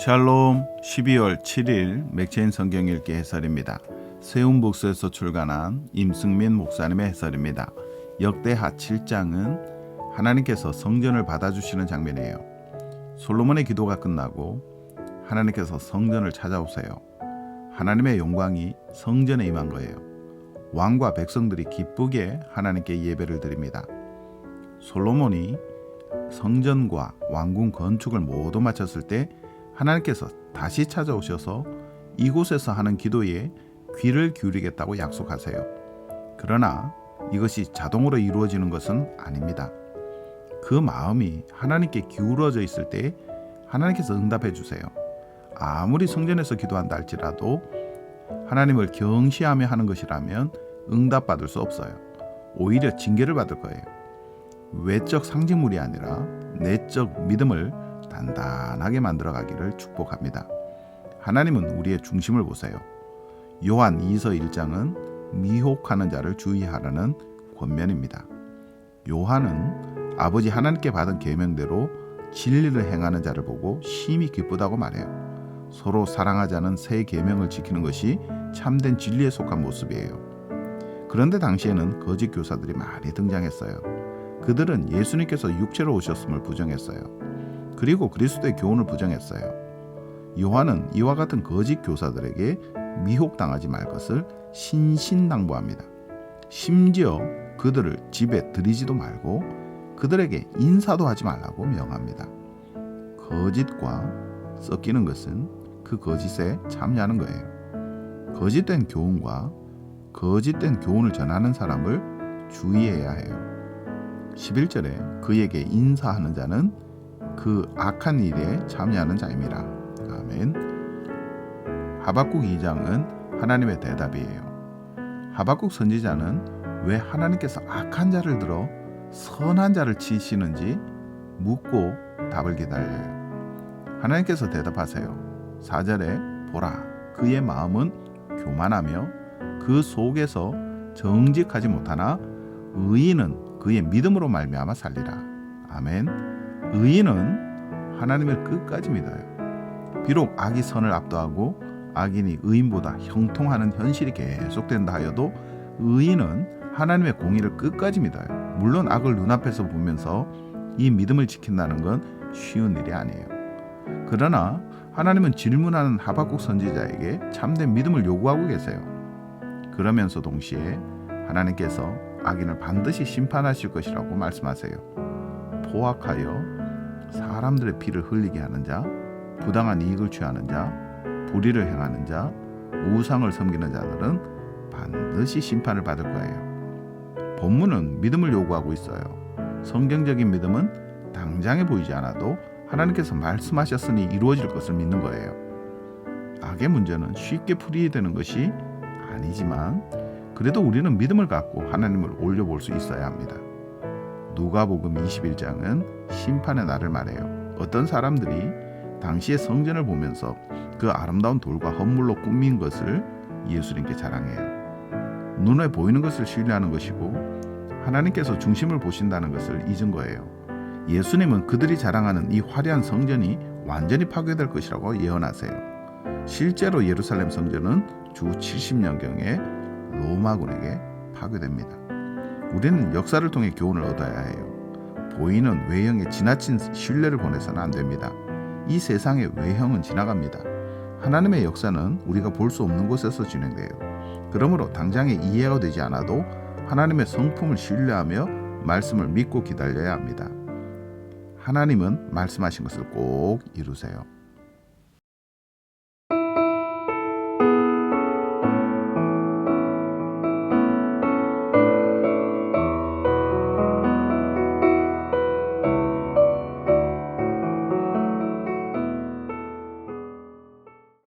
샬롬 12월 7일 맥체인 성경 읽기 해설입니다. 세운 복수에서 출간한 임승민 목사님의 해설입니다. 역대하 7장은 하나님께서 성전을 받아주시는 장면이에요. 솔로몬의 기도가 끝나고 하나님께서 성전을 찾아오세요. 하나님의 영광이 성전에 임한 거예요. 왕과 백성들이 기쁘게 하나님께 예배를 드립니다. 솔로몬이 성전과 왕궁 건축을 모두 마쳤을 때 하나님께서 다시 찾아오셔서 이곳에서 하는 기도에 귀를 기울이겠다고 약속하세요. 그러나 이것이 자동으로 이루어지는 것은 아닙니다. 그 마음이 하나님께 기울어져 있을 때 하나님께서 응답해 주세요. 아무리 성전에서 기도한다 할지라도 하나님을 경시하며 하는 것이라면 응답받을 수 없어요. 오히려 징계를 받을 거예요. 외적 상징물이 아니라 내적 믿음을 단단하게 만들어 가기를 축복합니다. 하나님은 우리의 중심을 보세요. 요한 2서 1장은 미혹하는 자를 주의하라는 권면입니다. 요한은 아버지 하나님께 받은 계명대로 진리를 행하는 자를 보고 심히 기쁘다고 말해요. 서로 사랑하자는 새 계명을 지키는 것이 참된 진리에 속한 모습이에요. 그런데 당시에는 거짓 교사들이 많이 등장했어요. 그들은 예수님께서 육체로 오셨음을 부정했어요. 그리고 그리스도의 교훈을 부정했어요. 요한은 이와 같은 거짓 교사들에게 미혹당하지 말 것을 신신당부합니다. 심지어 그들을 집에 들이지도 말고 그들에게 인사도 하지 말라고 명합니다. 거짓과 섞이는 것은 그 거짓에 참여하는 거예요. 거짓된 교훈과 거짓된 교훈을 전하는 사람을 주의해야 해요. 11절에 그에게 인사하는 자는 그 악한 일에 참여하는 자입니다. 아멘. 하박국 2장은 하나님의 대답이에요. 하박국 선지자는 왜 하나님께서 악한 자를 들어 선한 자를 치시는지 묻고 답을 기다려요. 하나님께서 대답하세요. 4절에 보라 그의 마음은 교만하며 그 속에서 정직하지 못하나 의인은 그의 믿음으로 말미암아 살리라. 아멘. 의인은 하나님을 끝까지 믿어요. 비록 악이 선을 압도하고 악인이 의인보다 형통하는 현실이 계속된다 하여도 의인은 하나님의 공의를 끝까지 믿어요. 물론 악을 눈앞에서 보면서 이 믿음을 지킨다는 건 쉬운 일이 아니에요. 그러나 하나님은 질문하는 하박국 선지자에게 참된 믿음을 요구하고 계세요. 그러면서 동시에 하나님께서 악인을 반드시 심판하실 것이라고 말씀하세요. 포악하여 사람들의 피를 흘리게 하는 자, 부당한 이익을 취하는 자, 불의를 행하는 자, 우상을 섬기는 자들은 반드시 심판을 받을 거예요. 본문은 믿음을 요구하고 있어요. 성경적인 믿음은 당장에 보이지 않아도 하나님께서 말씀하셨으니 이루어질 것을 믿는 거예요. 악의 문제는 쉽게 풀이되는 것이 아니지만 그래도 우리는 믿음을 갖고 하나님을 올려볼 수 있어야 합니다. 누가복음 21장은 심판의 날을 말해요. 어떤 사람들이 당시의 성전을 보면서 그 아름다운 돌과 헌물로 꾸민 것을 예수님께 자랑해요. 눈에 보이는 것을 신뢰하는 것이고 하나님께서 중심을 보신다는 것을 잊은 거예요. 예수님은 그들이 자랑하는 이 화려한 성전이 완전히 파괴될 것이라고 예언하세요. 실제로 예루살렘 성전은 주 70년경에 로마군에게 파괴됩니다. 우리는 역사를 통해 교훈을 얻어야 해요. 보이는 외형에 지나친 신뢰를 보내서는 안 됩니다. 이 세상의 외형은 지나갑니다. 하나님의 역사는 우리가 볼 수 없는 곳에서 진행돼요. 그러므로 당장에 이해가 되지 않아도 하나님의 성품을 신뢰하며 말씀을 믿고 기다려야 합니다. 하나님은 말씀하신 것을 꼭 이루세요.